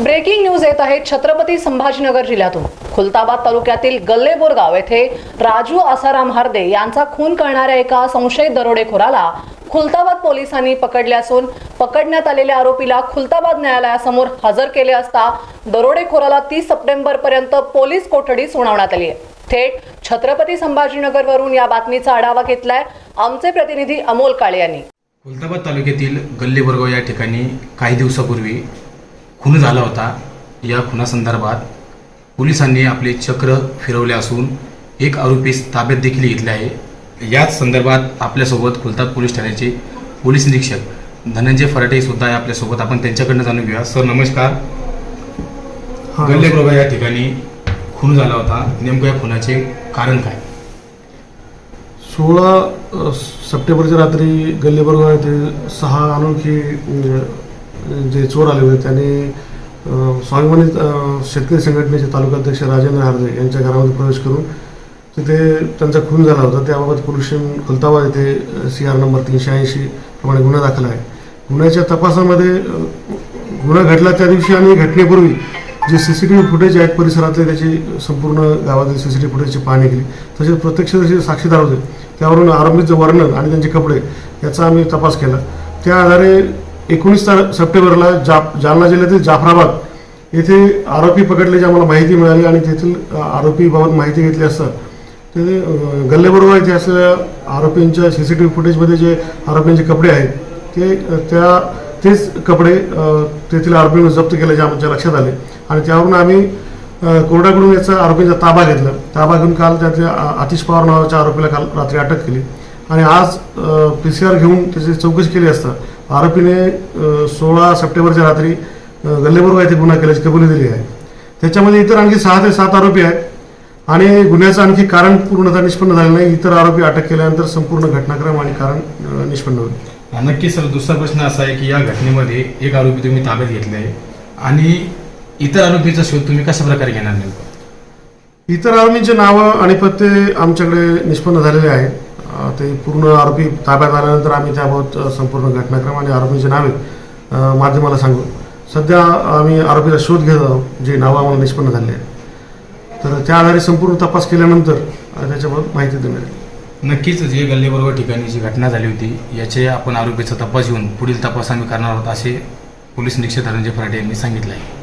Breaking news येत आहे छत्रपती संभाजीनगर जिल्ह्यातून. खुलताबाद तालुक्यातील गल्लेबोरगाव येथे राजू आसाराम हार्दे यांचा खून करणाऱ्या एका संशयित दरोडेखोराला खुलताबाद पोलिसांनी पकडले असून पकडण्यात आलेल्या आरोपीला खुलताबाद न्यायालयासमोर हजर केले असता दरोडेखोराला तीस सप्टेंबर पर्यंत पोलीस कोठडी सुनावण्यात आली आहे. थेट छत्रपती संभाजीनगरवरून या बातमीचा आढावा घेतलाय आमचे प्रतिनिधी अमोल काळे यांनी. खुलताबाद तालुक्यातील गल्लेबोरगाव या ठिकाणी काही दिवसापूर्वी खून झाला होता. या खुनासंदर्भात पोलिसांनी आपले चक्र फिरवले असून एक आरोपी ताब्यात देखील घेतले आहे. याच संदर्भात आपल्यासोबत खुलताबाद पोलीस ठाण्याचे पोलीस निरीक्षक धनंजय फराटे सुद्धा आहे आपल्यासोबत. आपण त्यांच्याकडनं जाणून घेऊया. सर नमस्कार. गल्ले बोरगाव या ठिकाणी खून झाला होता. नेमकं या खुनाचे कारण काय? सोळा सप्टेंबरच्या रात्री गल्लेबर्ग येथे सहा अनोळखी जे चोर आले होते त्यांनी स्वाभिमानी शेतकरी संघटनेचे तालुकाध्यक्ष राजेंद्र हार्दे यांच्या घरामध्ये प्रवेश करून तिथे त्यांचा खून झाला होता. त्याबाबत पोलीस स्टेशन खुलताबाद येथे सी आर नंबर तीनशे ऐंशी प्रमाणे गुन्हा दाखल आहे. गुन्ह्याच्या तपासामध्ये गुन्हा घडला त्या दिवशी आणि घटनेपूर्वी जे C C T V footage आहेत परिसरातले त्याची संपूर्ण गावातील सी सी टी फुटेजची पाहणी केली. तसेच प्रत्यक्षदर्शी साक्षीदार होते त्यावरून आरोपीचं वर्णन आणि त्यांचे कपडे याचा आम्ही तपास केला. त्या आधारे एकोणीस सप्टेंबरला जा जालना जिल्ह्यातील जाफराबाद येथे आरोपी पकडल्याची आम्हाला माहिती मिळाली आणि तेथील आरोपीबाबत माहिती घेतली असता ते गल्लेबरोबर इथे असलेल्या आरोपींच्या सी सी टी व्ही फुटेजमध्ये जे आरोपींचे कपडे आहेत ते त्या तेच कपडे तेथील आरोपींना जप्त केल्याचे आमच्या लक्षात आले. आणि त्यावरून आम्ही कोर्टाकडून याचा आरोपींचा ताबा घेतला. ताबा घेऊन काल त्यातल्या आतिश पवार नावाच्या आरोपीला काल रात्री अटक केली. आणि आज पी सी आर घेऊन त्याची चौकशी केली असता आरोपीने सोळा सप्टेंबरच्या रात्री गल्लेबरोबर येथे गुन्हा केल्याची कबुली दिली आहे. त्याच्यामध्ये इतर आणखी सहा ते सात आरोपी आहेत आणि गुन्ह्याचं आणखी कारण पूर्णतः निष्पन्न झालं नाही. इतर आरोपी अटक केल्यानंतर संपूर्ण घटनाक्रम आणि कारण निष्पन्न होईल. नक्की सर. दुसरा प्रश्न असा आहे की या घटनेमध्ये एक आरोपी तुम्ही ताब्यात घेतले आहे आणि इतर आरोपीचा शोध तुम्ही कशा प्रकारे घेणार नेमकं? इतर आरोपींचे नावं आणि पत्ते आमच्याकडे निष्पन्न झालेले आहेत. ते पूर्ण आरोपी ताब्यात आल्यानंतर आम्ही त्याबाबत संपूर्ण घटनाक्रम आणि आरोपींची नावे माध्यमाला सांगू सध्या आम्ही आरोपीचा शोध घेत आहोत जे नावं आम्हाला निष्पन्न झाले आहेत. तर त्या आधारे संपूर्ण तपास केल्यानंतर त्याच्याबाबत माहिती देणार आहे. नक्कीच जे गल्लीबरोबर ठिकाणी जी घटना झाली होती याचे आपण आरोपीचा तपास घेऊन पुढील तपास आम्ही करणार आहोत असे पोलीस निरीक्षक धनंजय फराटे यांनी सांगितलं आहे.